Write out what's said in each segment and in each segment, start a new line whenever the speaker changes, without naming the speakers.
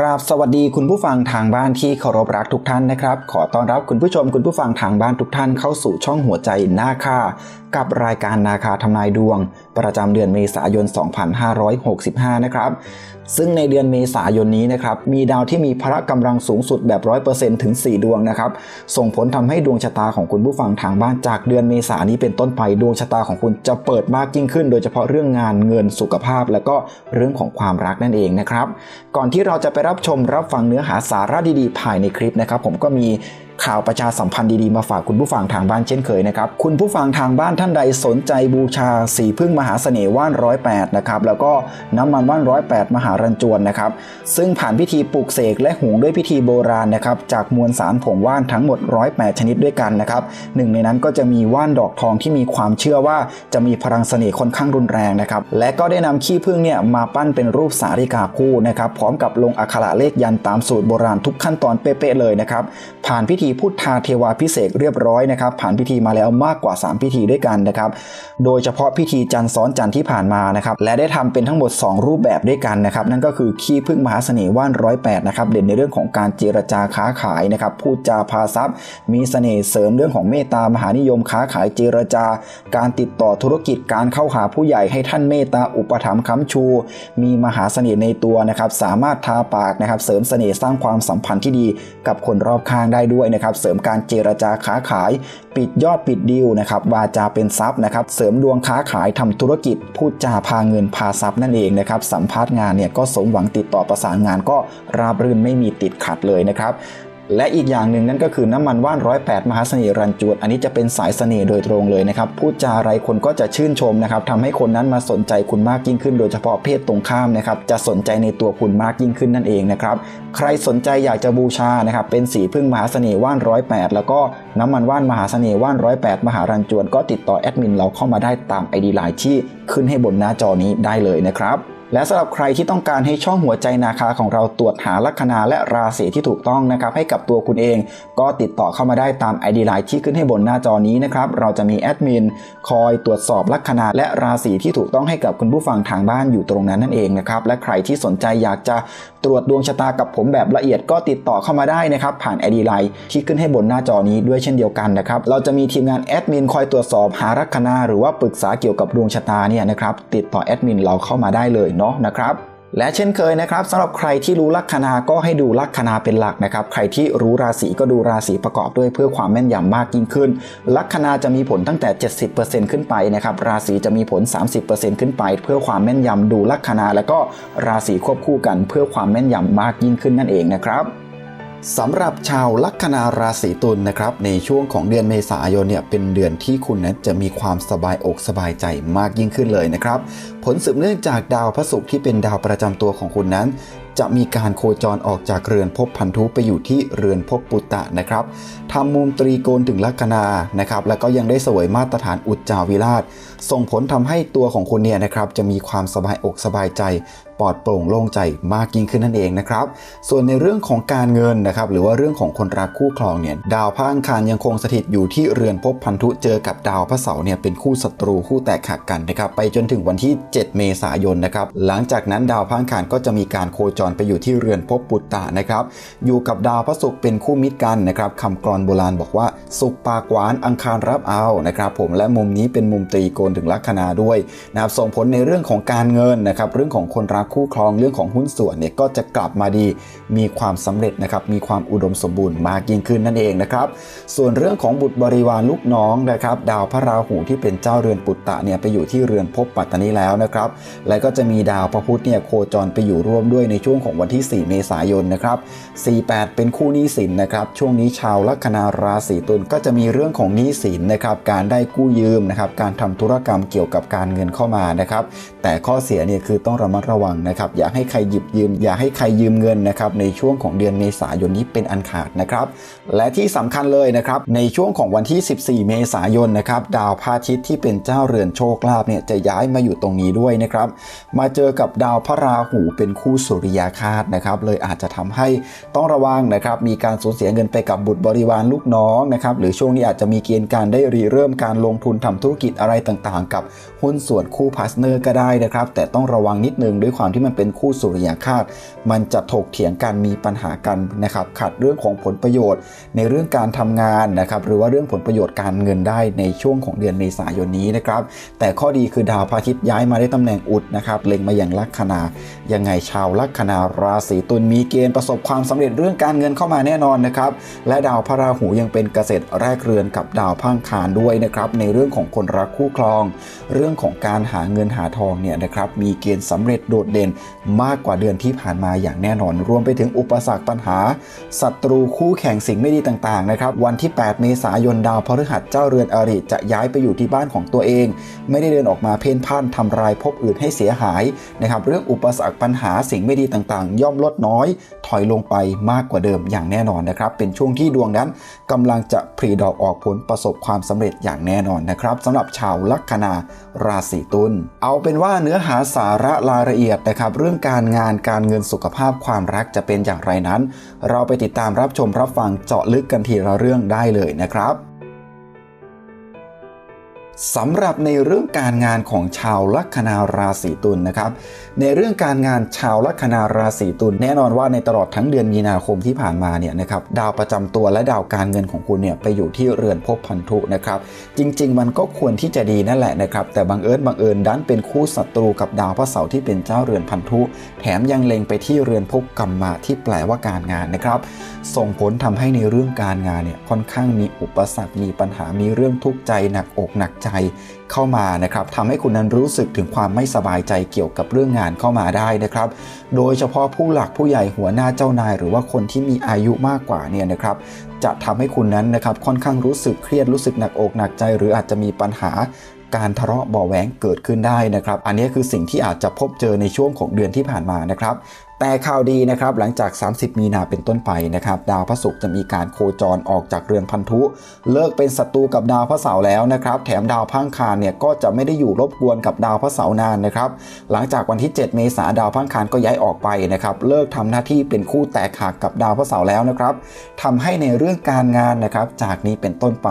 กราบสวัสดีคุณผู้ฟังทางบ้านที่เคารพรักทุกท่านนะครับ ขอต้อนรับคุณผู้ชมคุณผู้ฟังทางบ้านทุกท่านเข้าสู่ช่องหัวใจหน้าค่ากับรายการนาคาทำนายดวง ประจำเดือนเมษายน 2565 นะครับ ซึ่งในเดือนเมษายนนี้นะครับ มีดาวที่มีพละกำลังสูงสุดแบบ 100%ถึง 4 ดวงนะครับ ส่งผลทำให้ดวงชะตาของคุณผู้ฟังทางบ้านจากเดือนเมษายนนี้เป็นต้นไปดวงชะตาของคุณจะเปิดมากยิ่งขึ้น โดยเฉพาะเรื่องงานเงินสุขภาพ และก็เรื่องของความรักนั่นเองนะครับ ก่อนที่เราจะไปรับชมรับฟังเนื้อหาสาระดีๆ ภายในคลิปนะครับ ผมก็มี ข่าวประชาสัมพันธ์ดีๆ มาฝากคุณผู้ฟังทางบ้านเช่นเคยนะครับ คุณผู้ฟังทางบ้านท่านใดสนใจบูชาสีพึ่งมหาเสน่ห์ว่านร้อยแปดนะครับแล้วก็น้ำมันว่านร้อยแปดมหารันจวนนะครับซึ่งผ่านพิธีปลูกเสกและหุงด้วยพิธีโบราณนะครับจากมวลสารผงว่านทั้งหมด108ชนิดด้วยกันนะครับหนึ่งในนั้นก็จะมีว่านดอกทองที่มีความเชื่อว่าจะมีพลังเสน่ห์ค่อนข้างรุนแรงนะครับและก็ได้นำขี้พึ่งเนี่ยมาปั้นเป็นรูปสาริกาคู่นะครับพร้อมกับลงอักขระเลขยันตามสูตรโบราณทุกขั้นตอนเป๊ะๆเลยนะครับผ่านพิธีพุทธาเทวาพิเศษเรียบร้อยนะครับ ผ่านพิธีมาแล้วมากกว่า 3 พิธีด้วยกันนะครับ โดยเฉพาะพิธีจันทร์ซ้อนจันทร์ที่ผ่านมานะครับ และได้ทำเป็นทั้งหมด 2 รูปแบบด้วยกันนะครับ นั่นก็คือขี้พึ่งมหาเสน่ห์ว่านร้อยแปดนะครับ เด่นในเรื่องของการเจรจาค้าขายนะครับ พูดจาพาทรัพย์ มีเสน่ห์เสริมเรื่องของเมตตามหานิยมค้าขายเจรจา การติดต่อธุรกิจการเข้าหาผู้ใหญ่ให้ท่านเมตตาอุปถัมภ์ค้ำชู มีมหาเสน่ห์ในตัวนะครับ สามารถทาปากนะครับ เสริมเสน่ห์สร้างความสัมพันธ์ที่ดีกับคนรอบข้างได้ด้วยนะครับเสริมการเจรจาค้าขาย ปิดยอดปิดดีลนะครับวาจาเป็นทรัพย์นะครับเสริมดวงค้าขายทำธุรกิจ พูดจาพาเงินพาทรัพย์นั่นเองนะครับสัมภาษณ์งานเนี่ยก็สมหวังติดต่อประสานงานก็ราบรื่นไม่มีติดขัดเลยนะครับ และอีกอย่างหนึ่งนั่นก็คือน้ำมันว่านร้อยแปดมหาเสน่ห์รันจวนอันนี้จะเป็นสายเสน่ห์โดยตรงเลยนะครับพูดจาอะไรคนก็จะชื่นชมนะครับทำให้คนนั้นมาสนใจคุณมากยิ่งขึ้น โดยเฉพาะเพศตรงข้ามนะครับจะสนใจในตัวคุณมากยิ่งขึ้นนั่นเองนะครับใครสนใจอยากจะบูชานะครับเป็นสีพึ่งมหาเสน่ห์ว่านร้อยแปดแล้วก็น้ำมันว่านมหาเสน่ห์ว่านร้อยแปดมหารันจวนก็ติดต่อแอดมินเราเข้ามาได้ตามไอดีไลน์ที่ขึ้นให้บนหน้าจอนี้ได้เลยนะครับ และสำหรับใครที่ต้องการให้ช่องหัวใจนาคาของเราตรวจหาลัคนาและราศีที่ถูกต้องนะครับให้กับตัวคุณเอง ก็ติดต่อเข้ามาได้ตาม ID Line ที่ขึ้นให้บนหน้าจอนี้นะครับเราจะมีแอดมินคอยตรวจสอบลัคนาและราศีที่ถูกต้องให้กับคุณผู้ฟังทางบ้านอยู่ตรงนั้นนั่นเองนะครับและใครที่สนใจอยากจะตรวจดวงชะตากับผมแบบละเอียดก็ติดต่อเข้ามาได้นะครับผ่าน ID Line ที่ขึ้นให้บนหน้าจอนี้ด้วยเช่นเดียวกันนะครับเราจะมีทีมงานแอดมินคอยตรวจสอบหาลัคนาหรือว่าปรึกษาเกี่ยวกับดวงชะตาเนี่ยนะครับติดต่อแอดมินเราเข้ามาได้เลยเนาะนะครับและเช่นเคยนะครับสำหรับใครที่รู้ลัคนาก็ให้ดูลัคนาเป็นหลักนะครับ ใครที่รู้ราศีก็ดูราศีประกอบด้วยเพื่อความแม่นยำมากยิ่งขึ้น ลัคนาจะมีผลตั้งแต่ 70%ขึ้นไปนะครับราศีจะมีผล 30%ขึ้นไป เพื่อความแม่นยำดูลัคนา แล้วก็ราศีควบคู่กันเพื่อความแม่นยำมากยิ่งขึ้นนั่นเองนะครับ สำหรับชาวลัคนาราศีตุลนะครับในช่วงของเดือนเมษายนเนี่ยเป็นเดือนที่คุณนั้นจะมีความสบายอกสบายใจมากยิ่งขึ้นเลยนะครับ ผลสืบเนื่องจากดาวพระศุกร์ที่เป็นดาวประจำตัวของคุณนั้น จะมีการโคจรออกจากเรือนภพพันธุไปอยู่ที่เรือนภพปุตตะนะครับทำมุมตรีโกณถึงลัคนานะครับแล้วก็ยังได้สวยมาตรฐานอุจจาวิราช ส่งผลทำให้ตัวของคุณเนี่ยนะครับจะมีความสบายอกสบายใจปลอดโปร่งโล่งใจมากยิ่งขึ้นนั่นเองนะครับ ส่วนในเรื่องของการเงินนะครับหรือว่าเรื่องของคนรักคู่ครองเนี่ยดาวพระอังคารยังคงสถิตอยู่ที่เรือนภพพันธุเจอกับดาวพระเสาร์เนี่ยเป็นคู่ศัตรูคู่แตกหักกันนะครับไปจนถึงวันที่ 7 เมษายนนะครับหลังจากนั้นดาวพระอังคารก็จะมีการโคจรไปอยู่ที่เรือนภพปุตตะนะครับอยู่กับดาวพระศุกร์เป็นคู่มิตรกันนะครับคำกรโบราณบอกว่า สุกปากหวานอังคารรับเอานะครับผมและมุมนี้เป็นมุมตรีโกณถึงลัคนาด้วยนะครับส่งผลในเรื่องของการเงินนะครับเรื่องของคนรักคู่ครองเรื่องของหุ้นส่วนเนี่ยก็จะกลับมาดีมีความสำเร็จนะครับมีความอุดมสมบูรณ์มากยิ่งขึ้นนั่นเองนะครับส่วนเรื่องของบุตรบริวารลูกน้องนะครับดาวพระราหูที่เป็นเจ้าเรือนปุตตะเนี่ยไปอยู่ที่เรือนภพปัตตานีแล้วนะครับและก็จะมีดาวพระพุธเนี่ยโคจรไปอยู่ร่วมด้วยในช่วงของวันที่ 4 เมษายนนะครับ48 เป็นคู่หนี้สินนะครับช่วงนี้ชาวลัคนาราศีตุลก็จะมีเรื่องของหนี้สินนะครับการได้กู้ยืมนะครับการทำธุรกรรมเกี่ยวกับการเงินเข้ามานะครับ แต่ข้อเสียเนี่ยคือต้องระมัดระวังนะครับ อย่าให้ใครหยิบยืม อย่าให้ใครยืมเงินนะครับในช่วงของเดือนเมษายนนี้เป็นอันขาดนะครับ และที่สำคัญเลยนะครับในช่วงของวันที่ 14 เมษายนนะครับดาวพระอาทิตย์ที่เป็นเจ้าเรือนโชคลาภเนี่ยจะย้ายมาอยู่ตรงนี้ด้วยนะครับมาเจอกับดาวพระราหูเป็นคู่สุริยาคาตนะครับเลยอาจจะทำให้ต้องระวังนะครับมีการสูญเสียเงินไปกับบุตรบริวารลูกน้องนะครับหรือช่วงนี้อาจจะมีเกณฑ์การได้รีเริ่มการลงทุนทำธุรกิจอะไรต่างห่างกับ หุ้นส่วนคู่พาร์ทเนอร์ก็ได้นะครับ แต่ต้องระวังนิดนึงด้วยความที่มันเป็นคู่สุริยคาตมันจะถกเถียงกันมีปัญหากันนะครับขัดเรื่องของผลประโยชน์ ในเรื่องการทำงานนะครับหรือว่าเรื่องผลประโยชน์การเงินได้ในช่วงของเดือนเมษายนนี้นะครับ แต่ข้อดีคือดาวพระอาทิตย์ย้ายมาได้ตำแหน่งอุดนะครับเล็งมาอย่างลัคนายังไงชาวลัคนาราศีตุลมีเกณฑ์ประสบความสำเร็จเรื่องการเงินเข้ามาแน่นอนนะครับและดาวพระราหูยังเป็นเกษตรแรกเรือนกับดาวพังคารด้วยนะครับในเรื่องของคนรักคู่ครองเรื่องื่องของการหาเงินหาทองเนี่ยนะครับมีเกณฑ์สำเร็จโดดเด่นมากกว่าเดือนที่ผ่านมาอย่างแน่นอน รวมไปถึงอุปสรรคปัญหาศัตรูคู่แข่งสิ่งไม่ดีต่างๆนะครับวันที่ 8 เมษายนดาวพฤหัสเจ้าเรือนอริจะย้ายไปอยู่ที่บ้านของตัวเอง ไม่ได้เดินออกมาเพ่นพ่านทำลายภพอื่นให้เสียหายนะครับเรื่องอุปสรรคปัญหาสิ่งไม่ดีต่างๆ ย่อมลดน้อย ถอยลงไปมากกว่าเดิมอย่างแน่นอนนะครับเป็นช่วงที่ดวงนั้นกำลังจะผลิดอกออกผลประสบความสำเร็จอย่างแน่นอนนะครับสำหรับชาวลัคนาราศีตุลเอาเป็นว่าเนื้อหาสาระรายละเอียดนะครับเรื่องการงานการเงินสุขภาพความรักจะเป็นอย่างไรนั้น เราไปติดตามรับชมรับฟังเจาะลึกกันทีละเรื่องได้เลยนะครับ สำหรับในเรื่องการงานของชาวลัคนาราศีตุลนะครับ ในเรื่องการงานชาวลัคนาราศีตุลแน่นอนว่าในตลอดทั้งเดือนมีนาคมที่ผ่านมาเนี่ยนะครับดาวประจำตัวและดาวการเงินของคุณเนี่ยไปอยู่ที่เรือนภพพันธุนะครับ จริง ๆ มันก็ควรที่จะดีนั่นแหละนะครับ แต่บังเอิญบังเอิญดันเป็นคู่ศัตรูกับดาวพระเสาร์ที่เป็นเจ้าเรือนพันธุ แถมยังเล็งไปที่เรือนภพกรรมมาที่แปลว่าการงานนะครับ ส่งผลทำให้ในเรื่องการงานเนี่ยค่อนข้างมีอุปสรรคมีปัญหามีเรื่องทุกข์ใจหนักอกหนักใจเข้ามานะครับทำให้คุณนั้นรู้สึกถึงความไม่สบายใจเกี่ยวกับเรื่องงานเข้ามาได้นะครับ โดยเฉพาะผู้หลักผู้ใหญ่หัวหน้าเจ้านาย หรือว่าคนที่มีอายุมากกว่าเนี่ยนะครับจะทำให้คุณนั้นนะครับค่อนข้างรู้สึกเครียดรู้สึกหนักอกหนักใจ หรืออาจจะมีปัญหาการทะเลาะเบาแหวงเกิดขึ้นได้นะครับ อันนี้คือสิ่งที่อาจจะพบเจอในช่วงของเดือนที่ผ่านมานะครับ แต่ข่าวดีนะครับหลังจาก 30 มีนาเป็นต้นไปนะครับดาวพระศุกร์จะมีการโคจรออกจากเรือนพันธุ เลิกเป็นศัตรูกับดาวพระเสาร์แล้วนะครับแถมดาวพังคารเนี่ยก็จะไม่ได้อยู่รบกวนกับดาวพระเสาร์นานนะครับหลังจากวันที่ 7 เมษาดาวพังคารก็ย้ายออกไปนะครับเลิกทำหน้าที่เป็นคู่แตกหักกับดาวพระเสาร์แล้วนะครับทำให้ในเรื่องการงานนะครับจากนี้เป็นต้นไป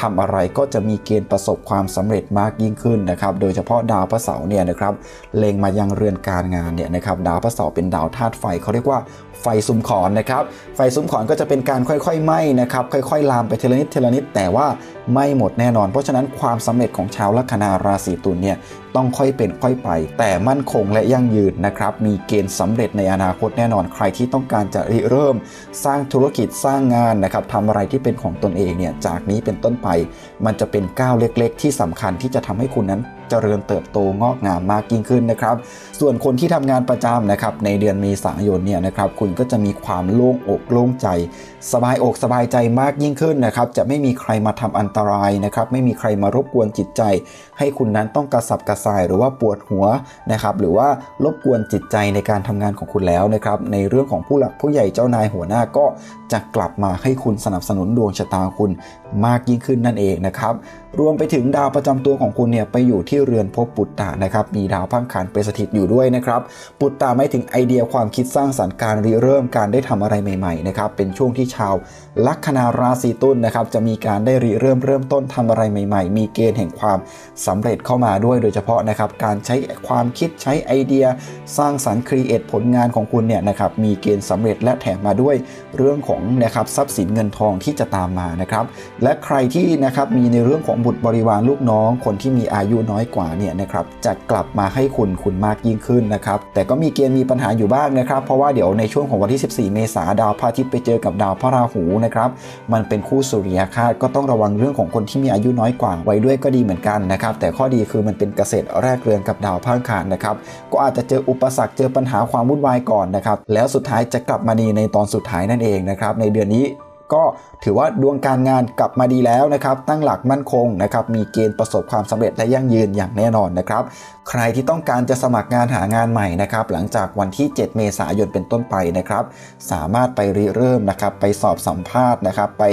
ทำอะไรก็จะมีเกณฑ์ประสบความสำเร็จมากยิ่งขึ้นนะครับโดยเฉพาะดาวพระเสาร์เนี่ยนะครับเล็งมายังเรือนการงานเนี่ยนะครับดาวพระเสาร์เป็นดาวธาตุไฟเขาเรียกว่าไฟซุ้มขอนนะครับ ไฟซุ้มขอนก็จะเป็นการค่อยๆไหม้นะครับ ค่อยๆ ลามไปเทเละนิดเทเละนิดแต่ว่าไม่หมดแน่นอน เพราะฉะนั้นความสำเร็จของชาวลัคนาราศีตุลเนี่ยต้องค่อยเป็นค่อยไป แต่มั่นคงและยั่งยืนนะครับ มีเกณฑ์สำเร็จในอนาคตแน่นอนใครที่ต้องการจะริเริ่ม สร้างธุรกิจสร้างงานนะครับทำอะไรที่เป็นของตนเองเนี่ยจากนี้เป็นต้นไป มันจะเป็นก้าวเล็ก ๆ ที่สำคัญที่จะทำให้คุณนั้นเจริญเติบโตงอกงามมากยิ่งขึ้นนะครับ ส่วนคนที่ทำงานประจำนะครับในเดือนเมษายนเนี่ยนะครับคุณก็จะมีความโล่งอกโล่งใจ สบายอกสบายใจมากยิ่งขึ้นนะครับ จะไม่มีใครมาทำอันตรายนะครับ ไม่มีใครมารบกวนจิตใจ ให้คุณนั้นต้องกระสับกระส่ายหรือว่าปวดหัวนะครับ หรือว่ารบกวนจิตใจในการทำงานของคุณแล้วนะครับ ในเรื่องของผู้หลักผู้ใหญ่เจ้านายหัวหน้าก็จะกลับมาให้คุณสนับสนุนดวงชะตาคุณมากยิ่งขึ้นนั่นเองนะครับ รวมไปถึงดาวประจำตัวของคุณเนี่ยไปอยู่ที่เรือนภพปุตตะนะครับ มีดาวพังคารไปสถิตอยู่ด้วยนะครับ ปุตตะไม่ถึงไอเดียความคิดสร้างสรรค์การริเริ่มการได้ทำอะไรใหม่ๆนะครับ เป็นช่วงที่ชาว ลัคนาราศีตุลนนะครับจะมีการได้ริเริ่มเริ่มต้นทำอะไรใหม่ ๆ มีเกณฑ์แห่งความสำเร็จเข้ามาด้วยโดยเฉพาะนะครับการใช้ความคิดใช้ไอเดีย สร้างสรรค์ครีเอทผลงานของคุณเนี่ยนะครับมีเกณฑ์สำเร็จและแถมมาด้วยเรื่องของนะครับทรัพย์สินเงินทองที่จะตามมานะครับและใครที่นะครับมีในเรื่องของบุตรบริวารลูกน้อง คนที่มีอายุน้อยกว่าเนี่ยนะครับจะกลับมาให้คุณคุณมากยิ่งขึ้นนะครับแต่ก็มีเกณฑ์มีปัญหาอยู่บ้างนะครับ เพราะว่าเดี๋ยวในช่วงของวันที่ 14 เมษาดาวพระอาทิตย์ไปเจอกับดาวพระราหูนะครับ มันเป็นคู่สุริยคาตก็ต้องระวังเรื่องของคนที่มีอายุน้อยกว่าไว้ด้วยก็ดีเหมือนกันนะครับ แต่ข้อดีคือมันเป็นเกษตรแรกเรือนกับดาวพังคานนะครับ ก็อาจจะเจออุปสรรคเจอปัญหาความวุ่นวายก่อนนะครับ แล้วสุดท้ายจะกลับมาดีในตอนสุดท้ายนั่นเองนะครับ ในเดือนนี้ ก็ถือว่าดวงการงานกลับมาดีแล้วนะครับ ตั้งหลักมั่นคงนะครับ มีเกณฑ์ประสบความสำเร็จและยั่งยืนอย่างแน่นอนนะครับ ใครที่ต้องการจะสมัครงานหางานใหม่นะครับ หลังจากวันที่ 7 เมษายนเป็นต้นไปนะครับ สามารถไปริเริ่มนะครับ ไปสอบสัมภาษณ์นะครับ ไป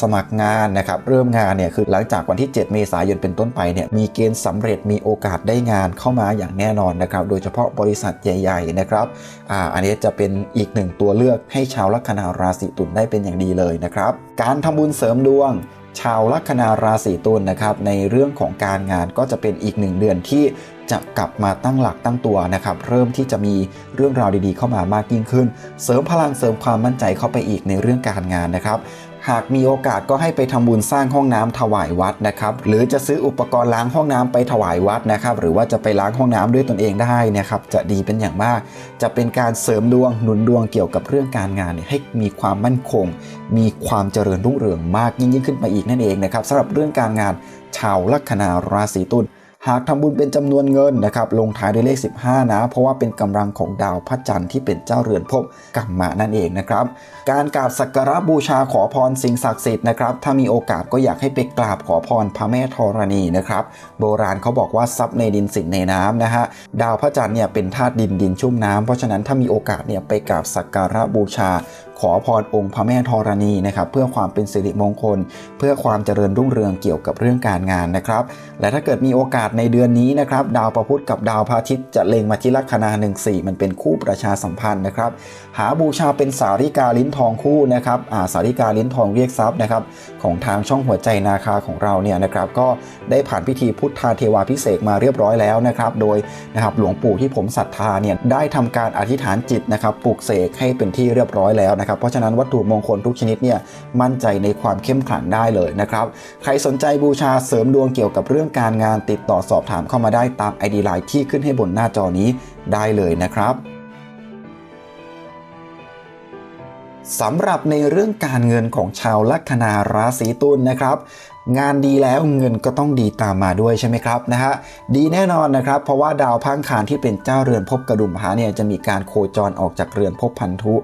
สมัครงานนะครับ เริ่มงานเนี่ยคือหลังจากวันที่ 7 เมษายนเป็นต้นไปเนี่ย มีเกณฑ์สำเร็จ มีโอกาสได้งานเข้ามาอย่างแน่นอนนะครับ โดยเฉพาะบริษัทใหญ่ ๆ นะครับ อ่า อันนี้จะเป็นอีกหนึ่งตัวเลือกให้ชาวลัคนาราศีตุลได้เป็นอย่างดีเลยนะครับ การทำบุญเสริมดวง ชาวลัคนาราศีตุลนะครับ ในเรื่องของการงานก็จะเป็นอีกหนึ่งเดือนที่จะกลับมาตั้งหลักตั้งตัวนะครับ เริ่มที่จะมีเรื่องราวดีๆ เข้ามามากยิ่งขึ้น เสริมพลังเสริมความมั่นใจเข้าไปอีกในเรื่องการงานนะครับ หากมีโอกาสก็ให้ไปทำบุญสร้างห้องน้ำถวายวัดนะครับหรือจะซื้ออุปกรณ์ล้างห้องน้ำไปถวายวัดนะครับหรือว่าจะไปล้างห้องน้ำด้วยตนเองได้นะครับจะดีเป็นอย่างมาก จะเป็นการเสริมดวงหนุนดวงเกี่ยวกับเรื่องการงานให้มีความมั่นคง มีความเจริญรุ่งเรืองมากยิ่งยิ่งขึ้นไปอีกนั่นเองนะครับสำหรับเรื่องการงานชาวลัคนาราศีตุลหากทำบุญเป็นจำนวนเงินนะครับลงท้ายด้วยเลข 15 นะ เพราะว่าเป็นกำลังของดาวพระจันทร์ที่เป็นเจ้าเรือนภพกัมมะนั่นเองนะครับการกราบสักการะบูชาขอพรสิ่งศักดิ์สิทธิ์นะครับ ถ้ามีโอกาสก็อยากให้ไปกราบขอพรพระแม่ธรณีนะครับ โบราณเขาบอกว่าทรัพย์ในดินสินในน้ำนะฮะ ดาวพระจันทร์เนี่ยเป็นธาตุดินดินชุ่มน้ำเพราะฉะนั้นถ้ามีโอกาสเนี่ยไปกราบสักการะบูชา ขอพรองค์พระแม่ธรณีนะครับเพื่อความเป็นสิริมงคล เพื่อความเจริญรุ่งเรืองเกี่ยวกับเรื่องการงานนะครับ และถ้าเกิดมีโอกาสในเดือนนี้นะครับดาวประพุธกับดาวพระอาทิตย์จะเล็งมาที่ลัคนา 1 4 มันเป็นคู่ประชาสัมพันธ์นะครับ หาบูชาเป็นสาริกาลิ้นทองคู่นะครับอาสาริกาลิ้นทองเรียกทรัพย์นะครับของทางช่องหัวใจนาคาของเราเนี่ยนะครับก็ได้ผ่านพิธีพุทธาเทวาพิเศษมาเรียบร้อยแล้วนะครับโดยนะครับหลวงปู่ที่ผมศรัทธาเนี่ยได้ทำการอธิษฐานจิตนะครับปลูกเสกให้เป็นที่เรียบร้อยแล้วนะครับเพราะฉะนั้นวัตถุมงคลทุกชนิดเนี่ยมั่นใจในความเข้มขลังได้เลยนะครับใครสนใจบูชาเสริมดวงเกี่ยวกับเรื่องการงานติดต่อสอบถามเข้ามาได้ตาม ID ไลน์ที่ขึ้นให้บนหน้าจอนี้ได้เลยนะครับ สำหรับในเรื่องการเงินของชาวลัคนาราศีตุลนะครับ งานดีแล้วเงินก็ต้องดีตามมาด้วยใช่ไหมครับนะฮะดีแน่นอนนะครับ เพราะว่าดาวพังคารที่เป็นเจ้าเรือนภพกระดุมหาเนี่ยจะมีการโคจรออกจากเรือนภพพันธุ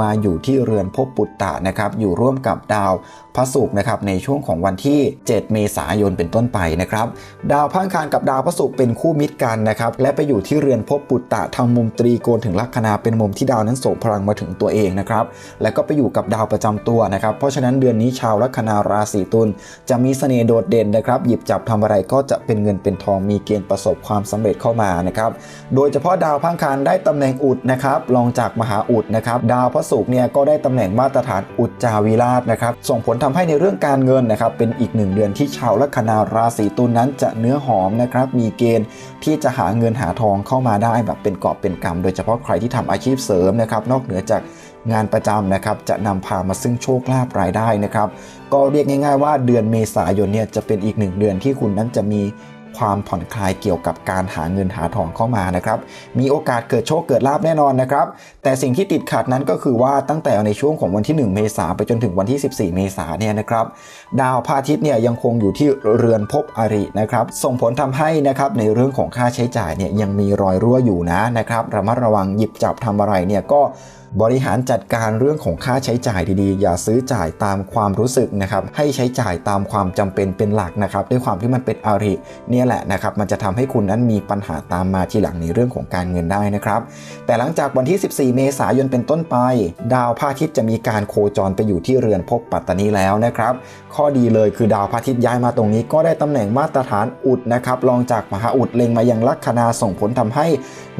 มาอยู่ที่เรือนภพปุตตะนะครับ อยู่ร่วมกับดาวพระศุกร์นะครับในช่วงของวันที่ 7 เมษายนเป็นต้นไปนะครับดาวพังคารกับดาวพระศุกร์เป็นคู่มิตรกันนะครับและไปอยู่ที่เรือนภพปุตตะทางมุมตรีโกณถึงลัคนาเป็นมุมที่ดาวนั้นส่งพลังมาถึงตัวเองนะครับและก็ไปอยู่กับดาวประจำตัวนะครับเพราะฉะนั้นเดือนนี้ชาวลัคนาราศีตุลจะมีเสน่ห์โดดเด่นนะครับหยิบจับทำอะไรก็จะเป็นเงินเป็นทองมีเกณฑ์ประสบความสำเร็จเข้ามานะครับโดยเฉพาะดาวพังคารได้ตำแหน่งอุดนะครับรองจากมหาอุดนะครับดาวพระศุกร์เนี่ยก็ได้ตำแหน่งมาตรฐานอุดจาวิราชนะครับส่งผลทำให้ในเรื่องการเงินนะครับเป็นอีกหนึ่งเดือนที่ชาวลัคนาราศีตุลนั้นจะเนื้อหอมนะครับมีเกณฑ์ที่จะหาเงินหาทองเข้ามาได้แบบเป็นกอบเป็นกำโดยเฉพาะใครที่ทำอาชีพเสริมนะครับนอกเหนือจากงานประจำนะครับจะนำพามาซึ่งโชคลาภรายได้นะครับ ก็เรียกง่าย ๆ ว่าเดือนเมษายนเนี่ยจะเป็นอีกหนึ่งเดือนที่คุณนั้นจะมี ความผ่อนคลายเกี่ยวกับการหาเงินหาทองเข้ามานะครับ มีโอกาสเกิดโชคเกิดลาบแน่นอนนะครับ แต่สิ่งที่ติดขัดนั้นก็คือว่าตั้งแต่ในช่วงของวันที่ 1 เมษาไปจนถึงวันที่ 14 เมษาเนี่ยนะครับ ดาวพระอาทิตย์เนี่ยยังคงอยู่ที่เรือนภพอรินะครับ ส่งผลทำให้นะครับในเรื่องของค่าใช้จ่ายเนี่ยยังมีรอยรั่วอยู่นะนะครับระมัดระวังหยิบจับทำอะไรเนี่ยก็บริหารจัดการเรื่องของค่าใช้จ่ายดีๆ อย่าซื้อจ่ายตามความรู้สึกนะครับ ให้ใช้จ่ายตามความจำเป็นเป็นหลักนะครับ ด้วยความที่มันเป็นอาริเนี่ยแหละนะครับ มันจะทำให้คุณนั้นมีปัญหาตามมาทีหลังในเรื่องของการเงินได้นะครับ แต่หลังจากวันที่ 14 เมษายนเป็นต้นไป ดาวพระอาทิตย์จะมีการโคจรไปอยู่ที่เรือนภพปัตตานีแล้วนะครับขข้อดีเลยคือดาวพระอาทิตย์ย้ายมาตรงนี้ ก็ได้ตำแหน่งมาตรฐานอุดนะครับรองจากมหาอุดเล็งมายังลัคนาส่งผลทำให้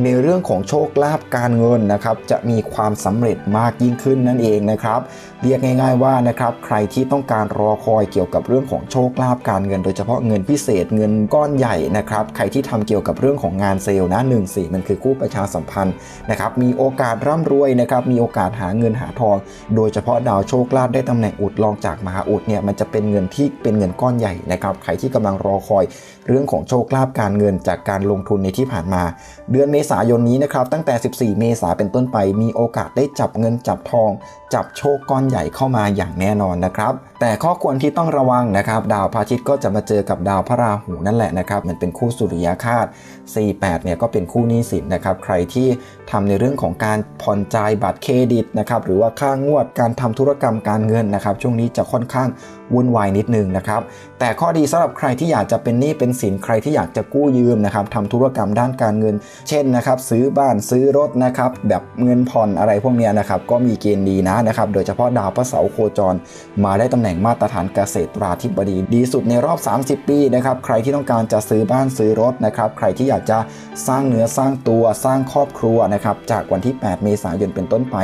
ในเรื่องของโชคลาภการเงินนะครับจะมีความสำเร็จมากยิ่งขึ้นนั่นเองนะครับเรียกง่าย ๆว่านะครับใครที่ต้องการรอคอยเกี่ยวกับเรื่องของโชคลาภการเงิน โดยเฉพาะเงินพิเศษเงินก้อนใหญ่นะครับใครที่ทำเกี่ยวกับเรื่องของงานเซลล์นะ1 4มันคือคู่ประชาสัมพันธ์นะครับมีโอกาสร่ำรวยนะครับมีโอกาสหาเงินหาทอง โดยเฉพาะดาวโชคลาภได้ตำแหน่งอุดรองจากมหาอุดเนี่ยมันจะเป็นเงินที่เป็นเงินก้อนใหญ่นะครับ ใครที่กำลังรอคอยเรื่องของโชคลาภการเงินจากการลงทุนในที่ผ่านมา เดือนเมษายนนี้นะครับตั้งแต่ 14 เมษาเป็นต้นไป มีโอกาสได้จับเงินจับทอง จับโชคก้อนใหญ่เข้ามาอย่างแน่นอนนะครับแต่ข้อควรที่ต้องระวังนะครับดาวพระอาทิตย์ก็จะมาเจอกับดาวพระราหูนั่นแหละนะครับมันเป็นคู่สุริยคาต48เนี่ยก็เป็นคู่หนี้สินนะครับใครที่ทำในเรื่องของการผ่อนจ่ายบัตรเครดิตนะครับหรือว่าค่างวดการทำธุรกรรมการเงินนะครับช่วงนี้จะค่อนข้างวุ่นวายนิดนึงนะครับแต่ข้อดีสำหรับใครที่อยากจะเป็นหนี้เป็นสินใครที่อยากจะกู้ยืมนะครับทำธุรกรรมด้านการเงิน เช่นนะครับ ซื้อบ้านซื้อรถนะครับแบบเงินผ่อนอะไรพวกเนี้ยนะครับก็มีเกณฑ์ดีนะนะครับโดยเฉพาะดาวพระเสาร์โคจร มาได้ตำแหน่งมาตรฐานเกษตราธิบดี ดีสุดในรอบ 30 ปีนะครับใครที่ต้องการจะซื้อบ้านซื้อรถนะครับใครที่อยากจะสร้างเนื้อสร้างตัวสร้างครอบครัวนะครับจากวันที่ 8 เมษายนเป็นต้นไป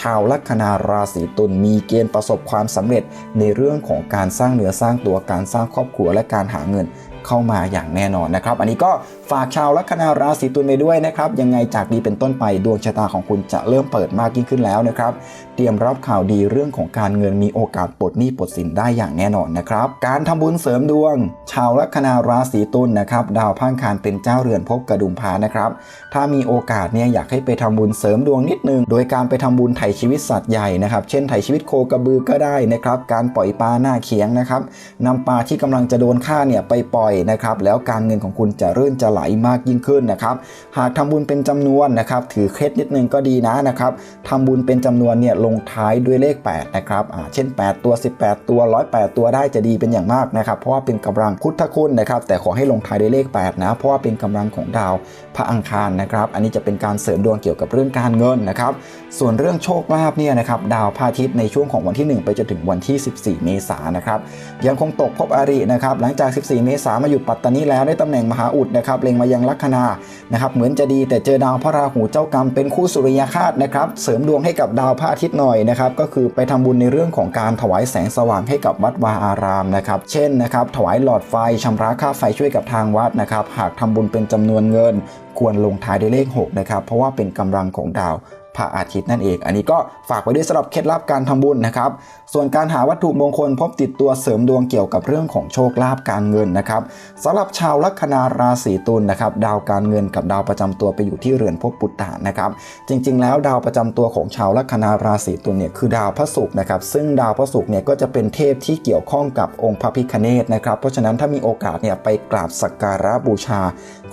ชาวลัคนาราศีตุลมีเกณฑ์ประสบความสำเร็จในเรื่องของการสร้างเนื้อสร้างตัวการสร้างครอบครัวและการหาเงิน เข้ามาอย่างแน่นอนนะครับ อันนี้ก็ฝากชาวลัคนาราศีตุลไปด้วยนะครับ ยังไงจากนี้เป็นต้นไปดวงชะตาของคุณจะเริ่มเปิดมากยิ่งขึ้นแล้วนะครับ เตรียมรับข่าวดีเรื่องของการเงินมีโอกาสปลดหนี้ปลดสินได้อย่างแน่นอนนะครับ การทำบุญเสริมดวง ชาวลัคนาราศีตุลนะครับ ดาวพังคารเป็นเจ้าเรือนภพกระดุมพานะครับ ถ้ามีโอกาสเนี่ยอยากให้ไปทำบุญเสริมดวงนิดนึง โดยการไปทำบุญไถ่ชีวิตสัตว์ใหญ่นะครับ เช่นไถ่ชีวิตโคกระบือก็ได้นะครับ การปล่อยปลาหน้าเขียงนะครับนำปลาที่กำลังจะโดนฆ่าเนี่ยไปปล่อยนะครับแล้วการเงินของคุณจะรื่นจะไหลมากยิ่งขึ้นนะครับหากทำบุญเป็นจำนวนนะครับถือเคล็ดนิดนึงก็ดีนะนะครับทำบุญเป็นจำนวนเนี่ยลงท้ายด้วยเลข 8 นะครับเช่น 8 ตัว 18 ตัว 108 ตัวได้จะดีเป็นอย่างมากนะครับเพราะว่าเป็นกำลังพุทธคุณนะครับแต่ขอให้ลงท้ายด้วยเลข 8 นะ เพราะว่าเป็นกำลังของดาว พระอังคารนะครับ อันนี้จะเป็นการเสริมดวงเกี่ยวกับเรื่องการเงินนะครับ ส่วนเรื่องโชคลาภเนี่ยนะครับดาวพระอาทิตย์ในช่วงของวันที่ 1 ไปจนถึงวันที่ 14 เมษายนนะครับยังคงตกภพอรินะครับหลังจาก 14 เมษายนมาอยู่ปัตตานีแล้วได้ตำแหน่งมหาอุดนะครับเล็งมายังลัคนานะครับเหมือนจะดีแต่เจอดาวพระราหูเจ้ากรรมเป็นคู่สุริยคาตนะครับเสริมดวงให้กับดาวพระอาทิตย์หน่อยนะครับก็คือไปทำบุญในเรื่องของการถวายแสงสว่างให้กับวัดวาอารามนะครับเช่นนะครับถวายหลอดไฟชำระค่าไฟช่วยกับทางวัดนะครับหากทำบุญเป็นจำนวนเงิน ควรลงท้ายด้วยเลข 6 นะครับ เพราะว่าเป็นกำลังของดาว พระอาทิตย์นั่นเอง อันนี้ก็ฝากไว้ด้วยสำหรับเคล็ดลับการทำบุญนะครับ ส่วนการหาวัตถุมงคลพบติดตัวเสริมดวงเกี่ยวกับเรื่องของโชคลาภการเงินนะครับสำหรับชาวลัคนาราศีตุลนะครับ ดาวการเงินกับดาวประจำตัวไปอยู่ที่เรือนภพปุตตะนะครับ จริง ๆ แล้วดาวประจำตัวของชาวลัคนาราศีตุลเนี่ยคือดาวพระศุกร์นะครับ ซึ่งดาวพระศุกร์เนี่ยก็จะเป็นเทพที่เกี่ยวข้องกับองค์พระพิคเนตนะครับ เพราะฉะนั้นถ้ามีโอกาสเนี่ยไปกราบสักการะบูชา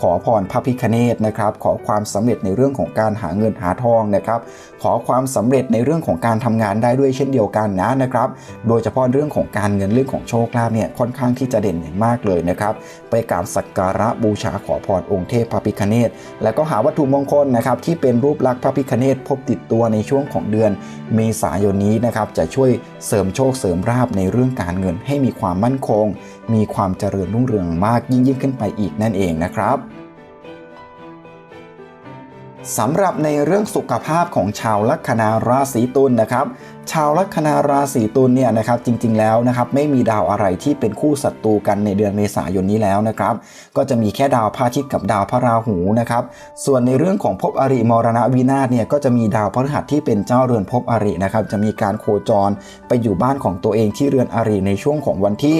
ขอพรพระพิคเนตนะครับ ขอความสำเร็จในเรื่องของการหาเงินหาทองนะครับขอความสำเร็จในเรื่องของการทำงานได้ด้วยเช่นเดียวกันนะนะครับ โดยเฉพาะเรื่องของการเงินเรื่องของโชคลาภเนี่ยค่อนข้างที่จะเด่นอย่างมากเลยนะครับ ไปกราบสักการะบูชาขอพรองค์เทพพระพิคเนตแล้วก็หาวัตถุมงคลนะครับที่เป็นรูปลักษณ์พระพิคเนตพบติดตัวในช่วงของเดือนเมษายนนี้นะครับจะช่วยเสริมโชคเสริมราบในเรื่องการเงินให้มีความมั่นคง มีความเจริญรุ่งเรืองมากยิ่งยิ่งขึ้นไปอีกนั่นเองนะครับ สำหรับในเรื่องสุขภาพของชาวลัคนาราศีตุลนะครับ ชาวลัคนาราศีตุลเนี่ยนะครับจริงๆแล้วนะครับไม่มีดาวอะไรที่เป็นคู่ศัตรูกันในเดือนเมษายนนี้แล้วนะครับ ก็จะมีแค่ดาวพระอาทิตย์กับดาวพระราหูนะครับ ส่วนในเรื่องของภพอริมรณวินาศเนี่ยก็จะมีดาวพฤหัสที่เป็นเจ้าเรือนภพอรินะครับ จะมีการโคจรไปอยู่บ้านของตัวเองที่เรือนอริในช่วงของวันที่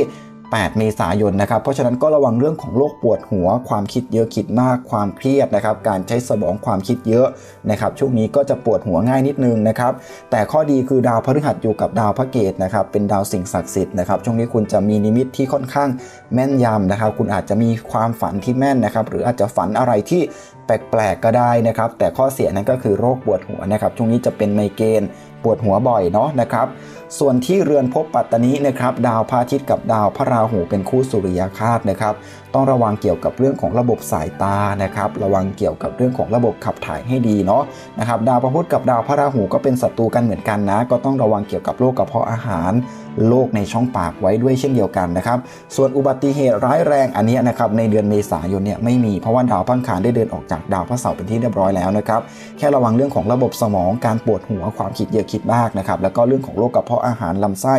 8 เมษายนนะครับ เพราะฉะนั้นก็ระวังเรื่องของโรคปวดหัว ความคิดเยอะคิดมาก ความเครียดนะครับ การใช้สมองความคิดเยอะนะครับ ช่วงนี้ก็จะปวดหัวง่ายนิดนึงนะครับ แต่ข้อดีคือดาวพฤหัสอยู่กับดาวพระเกตนะครับ เป็นดาวสิ่งศักดิ์สิทธิ์นะครับ ช่วงนี้คุณจะมีนิมิตที่ค่อนข้างแม่นยำนะครับ คุณอาจจะมีความฝันที่แม่นนะครับ หรืออาจจะฝันอะไรที่แปลกๆก็ได้นะครับ แต่ข้อเสียนั้นก็คือโรคปวดหัวนะครับ ช่วงนี้จะเป็นไมเกรนปวดหัวบ่อยเนาะนะครับส่วนที่เรือนภพปัตตานีนะครับดาวพระอาทิตย์กับดาวพระราหูเป็นคู่สุริยคาตนะครับต้องระวังเกี่ยวกับเรื่องของระบบสายตานะครับระวังเกี่ยวกับเรื่องของระบบขับถ่ายให้ดีเนาะนะครับดาวพระพุธกับดาวพระราหูก็เป็นศัตรูกันเหมือนกันนะ ก็ต้องระวังเกี่ยวกับโรคกระเพาะอาหารโรคในช่องปากไว้ด้วยเช่นเดียวกันนะครับ ส่วนอุบัติเหตุร้ายแรงอันนี้นะครับในเดือนเมษายนเนี่ยไม่มีเพราะว่าดาวพังคารได้เดินออกจากดาวพระเสาร์เป็นที่เรียบร้อยแล้วนะครับแค่ระวังเรื่องของระบบสมองการปวดหัวความคิดเยอะคิดมากนะครับแล้วก็เรื่องของโรคกระเพาะอาหารลำไส้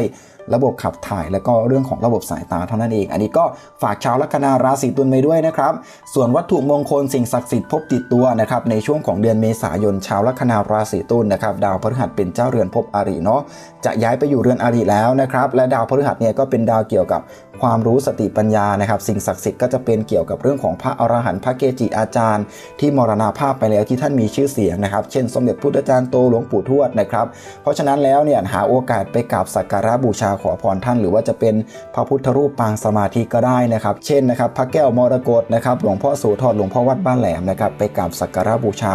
ระบบขับถ่าย แล้วก็เรื่องของระบบสายตาเท่านั้นเอง อันนี้ก็ฝากชาวลัคนาราศีตุลไปด้วยนะครับ ส่วนวัตถุมงคลสิ่งศักดิ์สิทธิ์พบติดตัวนะครับในช่วงของเดือนเมษายนชาวลัคนาราศีตุลนะครับดาวพฤหัสเป็นเจ้าเรือนภพอาริเนาะจะย้ายไปอยู่เรือนอาริแล้วนะครับและดาวพฤหัสเนี่ยก็เป็นดาวเกี่ยวกับความรู้สติปัญญานะครับ สิ่งศักดิ์สิทธิ์ก็จะเป็นเกี่ยวกับเรื่องของพระอรหันต์พระเกจิอาจารย์ ที่มรณาภาพไปแล้วที่ท่านมีชื่อเสียงนะครับ เช่น สมเด็จพุทธจารย์โตหลวงปู่ทวดนะครับ เพราะฉะนั้นแล้วเนี่ยหาโอกาสไปกราบสักการะบูชาขอพรท่าน หรือว่าจะเป็นพระพุทธรูปปางสมาธิก็ได้นะครับ เช่นนะครับพระแก้วมรกตนะครับหลวงพ่อโสธรหลวงพ่อวัดบ้านแหลมนะครับไปกราบสักการะบูชา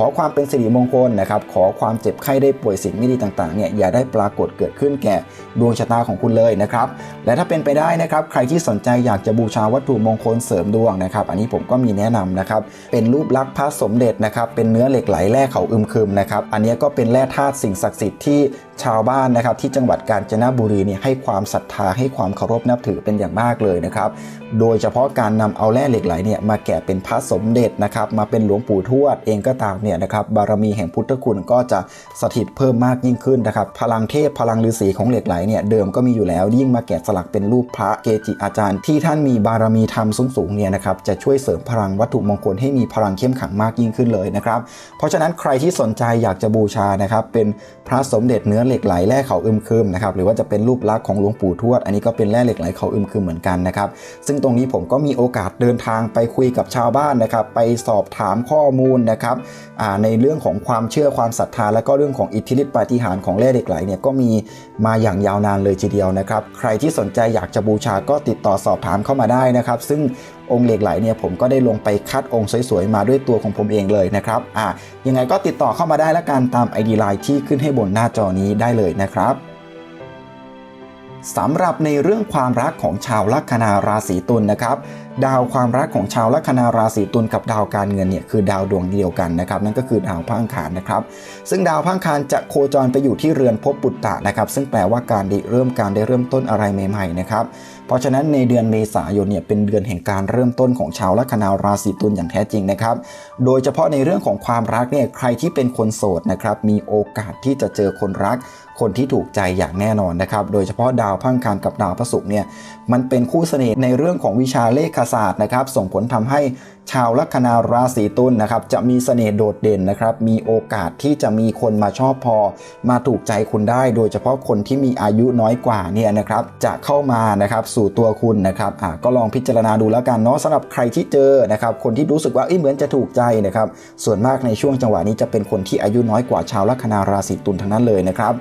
ขอความเป็นสิริมงคลนะครับขอความเจ็บไข้ได้ป่วยสิ่งไม่ดีต่างๆเนี่ยอย่าได้ปรากฏเกิดขึ้นแก่ดวงชะตาของคุณเลยนะครับและถ้าเป็นไปได้นะครับใครที่สนใจอยากจะบูชาวัตถุมงคลเสริมดวงนะครับ อันนี้ผมก็มีแนะนำนะครับเป็นรูปลักษณ์พระสมเด็จนะครับเป็นเนื้อเหล็กไหลแร่เขาอึมครึมนะครับอันนี้ก็เป็นแร่ธาตุสิ่งศักดิ์สิทธิ์ที่ ชาวบ้านนะครับที่จังหวัดกาญจนบุรีเนี่ยให้ความศรัทธาให้ความเคารพนับถือเป็นอย่างมากเลยนะครับ โดยเฉพาะการนำเอาแร่เหล็กไหลเนี่ยมาแกะเป็นพระสมเด็จนะครับมาเป็นหลวงปู่ทวดเองก็ตามเนี่ยนะครับบารมีแห่งพุทธคุณก็จะสถิตเพิ่มมากยิ่งขึ้นนะครับพลังเทพพลังฤาษีของเหล็กไหลเนี่ยเดิมก็มีอยู่แล้วยิ่งมาแกะสลักเป็นรูปพระเกจิอาจารย์ ที่ท่านมีบารมีธรรมสูงๆเนี่ยนะครับจะช่วยเสริมพลังวัตถุมงคลให้มีพลังเข้มขังมากยิ่งขึ้นเลยนะครับเพราะฉะนั้นใครที่สนใจอยากจะบูชานะครับเป็นพระสมเด็จเนื้อเหล็กไหลแร่เขาอึมครึมนะครับหรือว่าจะเป็นรูปลักษณ์ของหลวงปู่ทวด อันนี้ก็เป็นแร่เหล็กไหลเขาอึมครึมเหมือนกันนะครับซึ่งตรงนี้ผมก็มีโอกาสเดินทางไปคุยกับชาวบ้านนะครับไปสอบถามข้อมูลนะครับในเรื่องของความเชื่อความศรัทธา และก็เรื่องของอิทธิฤทธิปาฏิหาริย์ของแร่เหล็กไหลเนี่ยก็มีมาอย่างยาวนานเลยทีเดียวนะครับใครที่สนใจอยากจะบูชาก็ติดต่อสอบถามเข้ามาได้นะครับ ซึ่ง องค์เหล็กไหลเนี่ยผมก็ได้ลงไปคัดองค์สวยๆมาด้วยตัวของผมเองเลยนะครับอะยังไงก็ติดต่อเข้ามาได้แล้วกันตาม ID Line ที่ขึ้นให้บนหน้าจอนี้ได้เลยนะครับสำหรับในเรื่องความรักของชาวลัคนาราศีตุลนะครับ ดาวความรักของชาวลัคนาราศีตุลกับดาวการเงินเนี่ยคือดาวดวงเดียวกันนะครับนั่นก็คือดาวพังคารนะครับ ซึ่งดาวพังคารจะโคจรไปอยู่ที่เรือนภพปุตตะนะครับซึ่งแปลว่าการได้เริ่มการได้เริ่มต้นอะไรใหม่ๆนะครับเพราะฉะนั้นในเดือนเมษายนเนี่ยเป็นเดือนแห่งการเริ่มต้นของชาวลัคนาราศีตุลอย่างแท้จริงนะครับโดยเฉพาะในเรื่องของความรักเนี่ยใครที่เป็นคนโสดนะครับมีโอกาสที่จะเจอคนรักคนที่ถูกใจอย่างแน่นอนนะครับ โดยเฉพาะดาวพังคารกับดาวพระศุกร์เนี่ยมันเป็นคู่เสน่ห์ในเรื่องของวิชาเลขศาสตร์นะครับ ส่งผลทำให้ชาวลัคนาราศีตุลนะครับ จะมีเสน่ห์โดดเด่นนะครับ มีโอกาสที่จะมีคนมาชอบพอ มาถูกใจคุณได้ โดยเฉพาะคนที่มีอายุน้อยกว่าเนี่ยนะครับ จะเข้ามานะครับสู่ตัวคุณนะครับอ่าก็ลองพิจารณาดูแล้วกันเนาะสำหรับใครที่เจอนะครับ คนที่รู้สึกว่าเอ้ยเหมือนจะถูกใจนะครับ ส่วนมากในช่วงจังหวะนี้จะเป็นคนที่อายุน้อยกว่าชาวลัคนาราศีตุลทั้งนั้นเลยนะครับ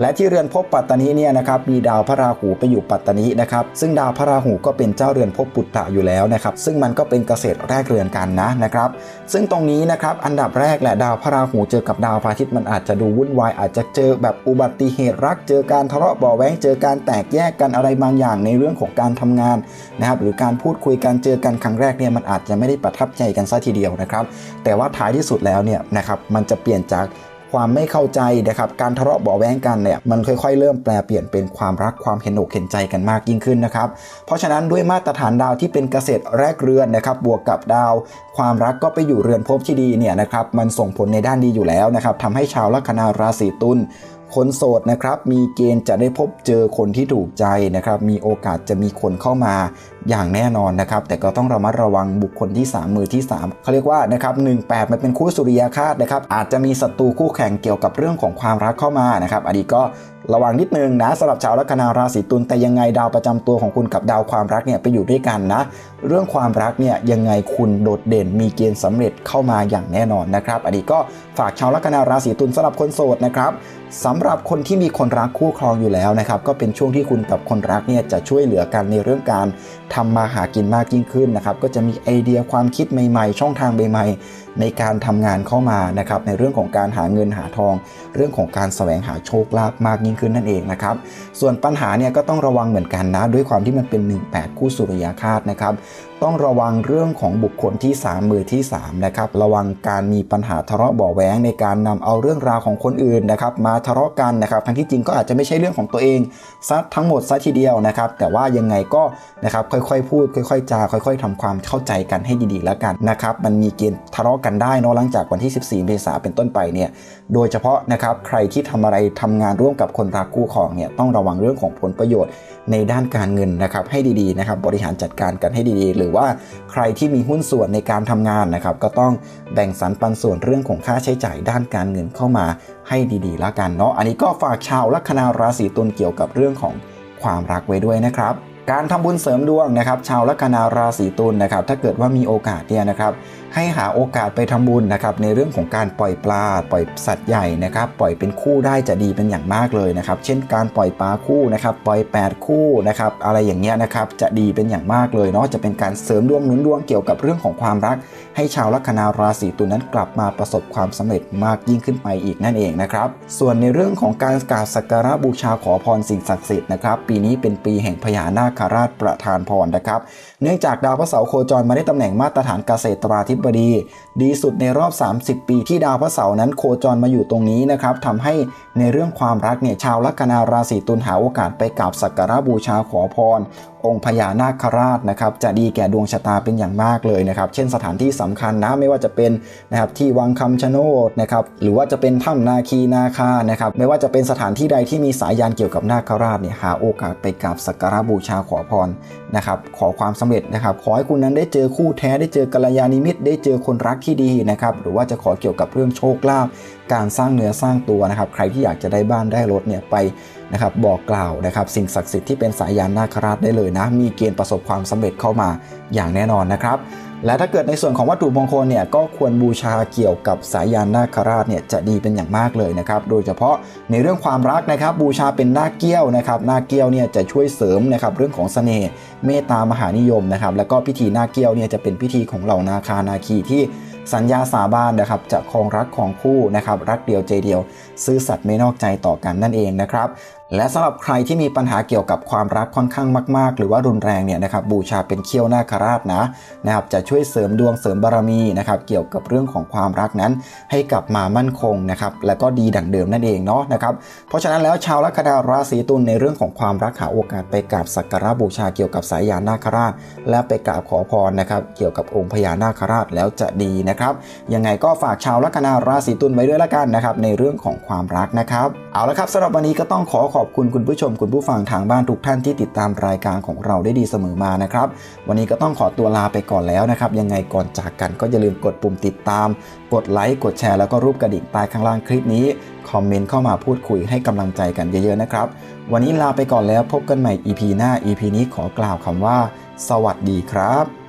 และที่เรือนภพปัตตานีเนี่ยนะครับมีดาวพระราหูไปอยู่ปัตตานีนะครับซึ่งดาวพระราหูก็เป็นเจ้าเรือนภพปุตตะอยู่แล้วนะครับซึ่งมันก็เป็นเกษตรแรกเรือนกันนะนะครับซึ่งตรงนี้นะครับอันดับแรกแหละดาวพระราหูเจอกับดาวพระอาทิตย์มันอาจจะดูวุ่นวายอาจจะเจอแบบอุบัติเหตุรักเจอการทะเลาะเบาะแว้งเจอการแตกแยกกันอะไรบางอย่างในเรื่องของการทำงานนะครับหรือการพูดคุยกันเจอกันครั้งแรกเนี่ยมันอาจจะไม่ได้ประทับใจกันซะทีเดียวนะครับแต่ว่าท้ายที่สุดแล้วเนี่ยนะครับมันจะเปลี่ยนจาก ความไม่เข้าใจนะครับการทะเลาะเบาแว้งกันเนี่ยมันค่อยๆ เริ่มแปลเปลี่ยนเป็นความรักความเห็นอกเห็นใจกันมากยิ่งขึ้นนะครับเพราะฉะนั้นด้วยมาตรฐานดาวที่เป็นเกษตรแรกเรือนนะครับบวกกับดาว ความรักก็ไปอยู่เรือนภพที่ดีเนี่ยนะครับมันส่งผลในด้านดีอยู่แล้วนะครับทำให้ชาวลัคนาราศีตุลคนโสดนะครับมีเกณฑ์จะได้พบเจอคนที่ถูกใจนะครับมีโอกาสจะมีคนเข้ามา อย่างแน่นอนนะครับ แต่ก็ต้องระมัดระวังบุคคลที่ 3 มือที่ 3เขาเรียกว่านะครับ18 มันเป็นคู่สุริยคาตนะครับ อาจจะมีศัตรูคู่แข่งเกี่ยวกับเรื่องของความรักเข้ามานะครับ อันนี้ก็ระวังนิดนึงนะสำหรับชาวลัคนาราศีตุลแต่ยังไงดาวประจำตัวของคุณกับดาวความรักเนี่ยไปอยู่ด้วยกันนะ เรื่องความรักเนี่ยยังไงคุณโดดเด่นมีเกณฑ์สำเร็จเข้ามาอย่างแน่นอนนะครับ อันนี้ก็ฝากชาวลัคนาราศีตุลสำหรับคนโสดนะครับสำหรับคนที่มีคนรักคู่ครองอยู่แล้วนะครับก็เป็นช่วงที่คุณกับคนรักเนี่ยจะช่วยเหลือกันในเรื่องการทำมาหากินมากยิ่งขึ้นนะครับก็จะมีไอเดียความคิดใหม่ ๆ ช่องทางใหม่ ในการทำงานเข้ามานะครับในเรื่องของการหาเงินหาทอง เรื่องของการแสวงหาโชคลาภมากยิ่งขึ้นนั่นเองนะครับส่วนปัญหาเนี่ยก็ต้องระวังเหมือนกันนะ ด้วยความที่มันเป็น 18 คู่สุริยคาตนะครับต้องระวังเรื่องของบุคคลที่ 3 มือที่3นะครับระวังการมีปัญหาทะเลาะเบาแหวงในการนำเอาเรื่องราวของคนอื่นนะครับมาทะเลาะกันนะครับทั้งที่จริงก็อาจจะไม่ใช่เรื่องของตัวเองซะทั้งหมดซะทีเดียวนะครับแต่ว่ายังไงก็นะครับค่อยๆ พูด ค่อยๆจาค่อย ๆทำความเข้าใจกันให้ดีๆแล้วกันนะครับมันมีเกณฑ์ทะเลาะกันได้เนาะหลังจากวันที่ 14 เมษายนเป็นต้นไปเนี่ยโดยเฉพาะนะครับใครที่ทำอะไรทำงานร่วมกับคนรักคู่ครองเนี่ยต้องระวังเรื่องของผลประโยชน์ในด้านการเงินนะครับให้ดีๆนะครับบริหารจัดการกันให้ดีๆ หรือว่าใครที่มีหุ้นส่วนในการทำงานนะครับก็ต้องแบ่งสรรปันส่วนเรื่องของค่าใช้จ่ายด้านการเงินเข้ามาให้ดีๆ แล้วกันเนาะอันนี้ก็ฝากชาวลัคนาราศีตุลเกี่ยวกับเรื่องของความรักไว้ด้วยนะครับการทำบุญเสริมดวงนะครับชาวลัคนาราศีตุลนะครับถ้าเกิดว่ามีโอกาสเนี่ยนะครับ ให้หาโอกาสไปทำบุญนะครับในเรื่องของการปล่อยปลา ปล่อยสัตว์ใหญ่นะครับปล่อยเป็นคู่ได้จะดีเป็นอย่างมากเลยนะครับเช่นการปล่อยปลาคู่นะครับปล่อย 8 คู่นะครับอะไรอย่างเงี้ยนะครับจะดีเป็นอย่างมากเลยเนาะจะเป็นการเสริมดวงหนุนดวงเกี่ยวกับเรื่องของความรัก ให้ชาวลัคนาราศีตุลนั้นกลับมาประสบความสำเร็จมากยิ่งขึ้นไปอีกนั่นเองนะครับส่วนในเรื่องของการกราบสักการะบูชาขอพรสิ่งศักดิ์สิทธิ์นะครับปีนี้เป็นปีแห่งพญานาคราชประทานพรนะครับเนื่องจากดาวพระเสาร์โคจรมาได้ตำแหน่งมาตรฐานเกษตราธิบบดี ดีสุดในรอบ 30 ปีที่ดาวพระเสาร์นั้นโคจรมาอยู่ตรงนี้นะครับทำให้ในเรื่องความรักเนี่ยชาวลัคนาราศีตุลหาโอกาสไปกราบสักการะบูชาขอพร องค์พญานาคราชนะครับจะดีแก่ดวงชะตาเป็นอย่างมากเลยนะครับ เช่นสถานที่สำคัญนะไม่ว่าจะเป็นนะครับที่วังคำชะโนดนะครับหรือว่าจะเป็นถ้ำนาคีนาคานะครับไม่ว่าจะเป็นสถานที่ใดที่มีสายยานเกี่ยวกับนาคราชเนี่ยหาโอกาสไปกราบสักการะบูชาขอพรนะครับขอความสำเร็จนะครับขอให้คุณนั้นได้เจอคู่แท้ได้เจอกัลยาณมิตรได้เจอคนรักที่ดีนะครับหรือว่าจะขอเกี่ยวกับเรื่องโชคลาภการสร้างเนื้อสร้างตัวนะครับ ใครที่อยากจะได้บ้านได้รถเนี่ยไปนะครับบอกกล่าวนะครับสิ่งศักดิ์สิทธิ์ที่เป็นสายยานนาคราชได้เลยนะ มีเกณฑ์ประสบความสำเร็จเข้ามาอย่างแน่นอนนะครับและถ้าเกิดในส่วนของวัตถุมงคลเนี่ยก็ควรบูชาเกี่ยวกับสายยานนาคราชเนี่ยจะดีเป็นอย่างมากเลยนะครับ โดยเฉพาะในเรื่องความรักนะครับ บูชาเป็นนาคเกี้ยวนะครับนาคเกี้ยวเนี่ยจะช่วยเสริมนะครับเรื่องของเสน่ห์เมตตามหานิยมนะครับ แล้วก็พิธีนาคเกี้ยวเนี่ยจะเป็นพิธีของเหล่านาคานาคีที่ สัญญาสาบานนะครับจะครองรักของคู่นะครับรักเดียวใจเดียว ซื่อสัตย์ไม่นอกใจต่อกันนั่นเองนะครับและสำหรับใครที่มีปัญหาเกี่ยวกับความรักค่อนข้างมาก ๆ หรือว่ารุนแรงเนี่ยนะครับบูชาเป็นเขี้ยวหน้าคราชนะนะครับจะช่วยเสริมดวงเสริมบารมีนะครับเกี่ยวกับเรื่องของความรักนั้น ให้กลับมามั่นคงนะครับและก็ดีดั่งเดิมนั่นเองเนาะนะครับเพราะฉะนั้นแล้วชาวลัคนาราศีตุลในเรื่องของความรักหาโอกาสไปกราบสักการะบูชาเกี่ยวกับสายยานนาคราช และไปกราบขอพรนะครับเกี่ยวกับองค์พญานาคราชแล้วจะดีนะครับยังไงก็ฝากชาวลัคนาราศีตุลไว้ด้วยละกันนะครับในเรื่องของความรักนะครับ เอาละครับสำหรับวันนี้ก็ต้องขอขอบคุณคุณผู้ชมคุณผู้ฟังทางบ้านทุกท่านที่ติดตามรายการของเราได้ดีเสมอมานะครับ วันนี้ก็ต้องขอตัวลาไปก่อนแล้วนะครับ ยังไงก่อนจากกันก็อย่าลืมกดปุ่มติดตาม กดไลค์กดแชร์แล้วก็รูปกระดิ่งใต้ข้างล่างคลิปนี้คอมเมนต์เข้ามาพูดคุยให้กำลังใจกันเยอะๆนะครับ วันนี้ลาไปก่อนแล้วพบกันใหม่ EP หน้า EP นี้ขอกล่าวคำว่า สวัสดีครับ